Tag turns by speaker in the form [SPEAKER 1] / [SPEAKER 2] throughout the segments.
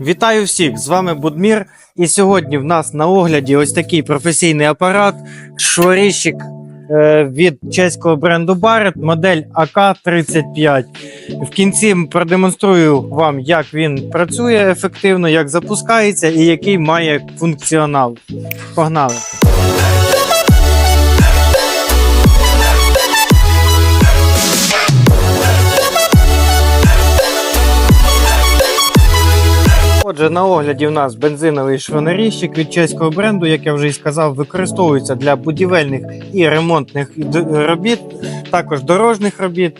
[SPEAKER 1] Вітаю всіх! З вами Будмір. І сьогодні в нас на огляді ось такий професійний апарат, шворіщик е, від чеського бренду Barrett, модель АК-35. В кінці продемонструю вам, як він працює ефективно, як запускається і який має функціонал. Погнали! Отже, на огляді у нас бензиновий швонаріщик від чеського бренду, як я вже і сказав, використовується для будівельних і ремонтних робіт, також дорожніх робіт,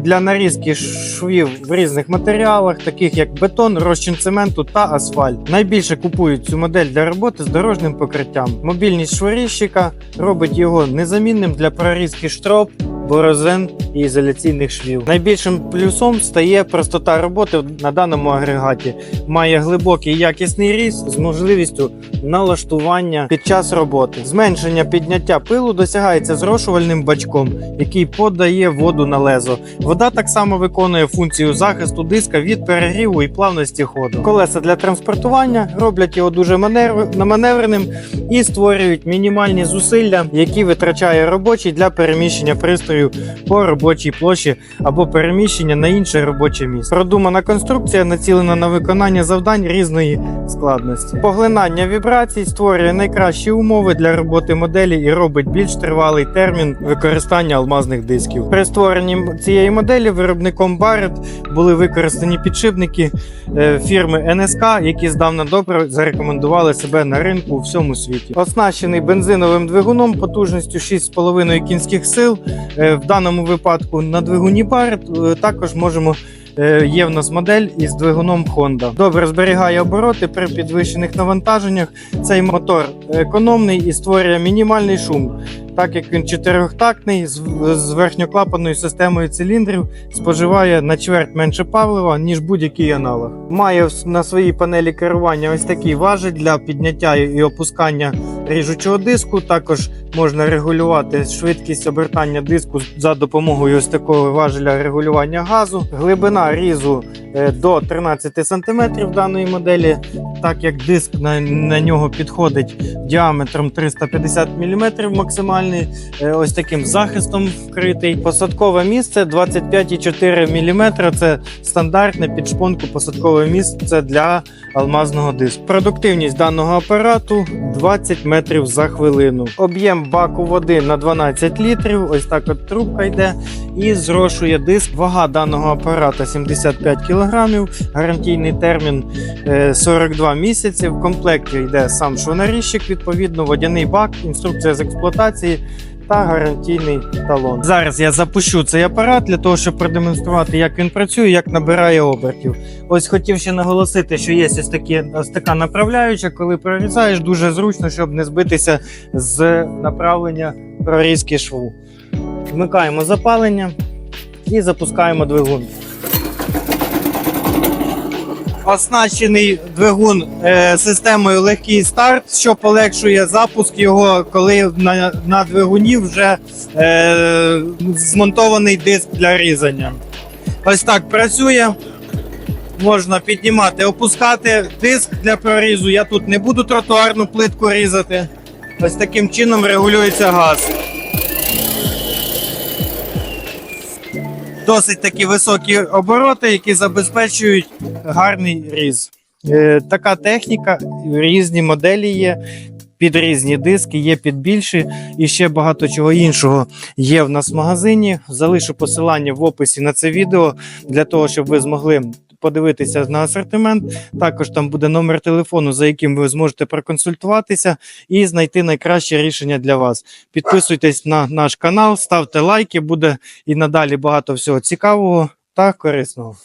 [SPEAKER 1] для нарізки швів в різних матеріалах, таких як бетон, розчин цементу та асфальт. Найбільше купують цю модель для роботи з дорожнім покриттям. Мобільність шворіщика робить його незамінним для прорізки штроп борозен і ізоляційних швів. Найбільшим плюсом стає простота роботи на даному агрегаті. Має глибокий якісний різ з можливістю налаштування під час роботи. Зменшення підняття пилу досягається зрошувальним бачком, який подає воду на лезо. Вода так само виконує функцію захисту диска від перегріву і плавності ходу. Колеса для транспортування роблять його дуже маневреним і створюють мінімальні зусилля, які витрачає робочий для переміщення пристрою по робочій площі або переміщення на інше робоче місце. Продумана конструкція націлена на виконання завдань різної складності. Поглинання вібрацій створює найкращі умови для роботи моделі і робить більш тривалий термін використання алмазних дисків. При створенні цієї моделі виробником Barrett були використані підшипники е, фірми НСК, які здавна добре зарекомендували себе на ринку у всьому світі. Оснащений бензиновим двигуном потужністю 6,5 кінських сил. Е, В даному випадку на двигуні Barrett е, також можемо. Е, Є в нас модель із двигуном Honda. Добре зберігає обороти при підвищених навантаженнях. Цей мотор економний і створює мінімальний шум, так як він чотирьохтактний з, верхньоклапанною системою циліндрів споживає на чверть менше палива, ніж будь-який аналог. Має на своїй панелі керування ось такий важіль для підняття і опускання ріжучого диску. Також можна регулювати швидкість обертання диску за допомогою ось такого важеля регулювання газу. Глибина різу е, до 13 см даної моделі, так як диск на, на нього підходить діаметром 350 мм максимальний, е, ось таким захистом вкритий. Посадкове місце 25,4 мм. Це стандартне під шпонку посадкове місце для алмазного диску. Продуктивність даного апарату 20 метрів за хвилину. Об'єм баку води на 12 літрів. Ось так от трубка йде і зрошує диск. Вага даного апарата 75 кг. Гарантійний термін е, 42 місяці. В комплекті йде сам швонаріщик, відповідно, водяний бак, інструкція з експлуатації. Та гарантійний талон. Зараз я запущу цей апарат для того, щоб продемонструвати, як він працює, як набирає обертів. Ось хотів ще наголосити, що є ось такі ось така направляюча, коли прорізаєш, дуже зручно, щоб не збитися з направлення прорізки шву. Вмикаємо запалення і запускаємо двигун. Оснащений двигун е, системою легкий старт, що полегшує запуск його, коли на, на двигуні вже е, змонтований диск для різання. Ось так працює. Можна піднімати, опускати диск для прорізу. Я тут не буду тротуарну плитку різати. Ось таким чином регулюється газ. Досить такі високі обороти, які забезпечують гарний різ. Е, така техніка, різні моделі є. Під різні диски, є під більші і ще багато чого іншого є в нас в магазині. Залишу посилання в описі на це відео для того, щоб ви змогли подивитися на асортимент. Також там буде номер телефону, за яким ви зможете проконсультуватися і знайти найкраще рішення для вас. Підписуйтесь на наш канал, ставте лайки, буде і надалі багато всього цікавого та корисного.